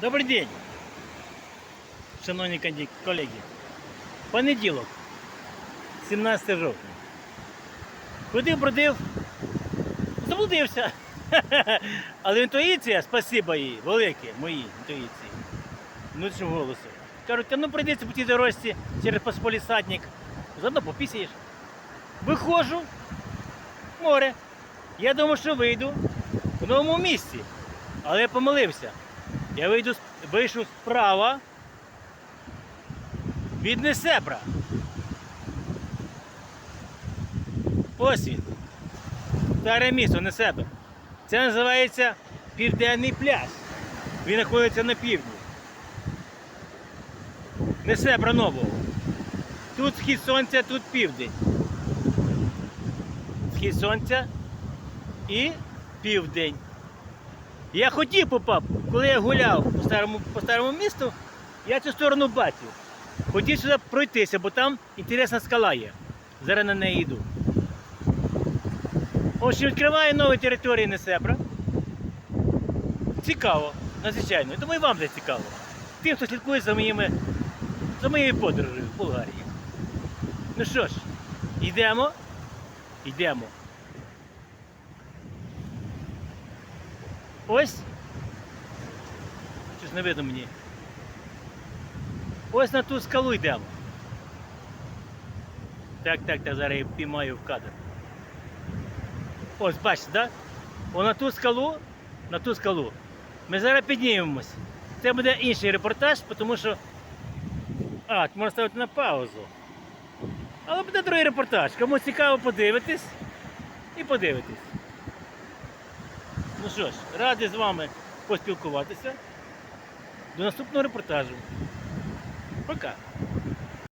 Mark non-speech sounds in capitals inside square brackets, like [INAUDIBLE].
Добрий день, шановні колеги. Понеділок, 17 жовтня. Ходив, бродив, заблудився. [LAUGHS] Але інтуїція, спасіба їй, велике, моїй інтуїції, внутрішньому голосу. Кажуть, ну прийдеться по тій дорожці через посполісатник, заодно попісяєш. Виходжу, море. Я думав, що вийду в новому місці, але я помилився. Я вийду, вийшов справа від Несебра. Ось він. Старе місто Несебр. Це називається Південний пляж. Він знаходиться на півдні. Несебра нового. Тут схід сонця, тут південь. Схід сонця і південь. Я хотів попав, коли я гуляв по старому, по старому місту, я цю сторону бачив. Хотів сюди пройтися, бо там інтересна скала є. Зараз на неї йду. Ось відкриває нові території Несебра. Цікаво, надзвичайно. Думаю, вам це цікаво. Тим, хто слідкує за моїми за моєю подорожею в Болгарії. Ну що ж, йдемо? Йдемо. Ось. Щось не видно мені. Ось на ту скалу йдемо. Так, так, так, зараз я піймаю в кадр. Ось, бачите, так? Да? На ту скалу, на ту скалу. Ми зараз піднімемось. Це буде інший репортаж, тому що. А, можна ставити на паузу. Але буде другий репортаж. Кому цікаво подивитись і подивитись. Ну що ж, радий з вами поспілкуватися. До наступного репортажу. Пока.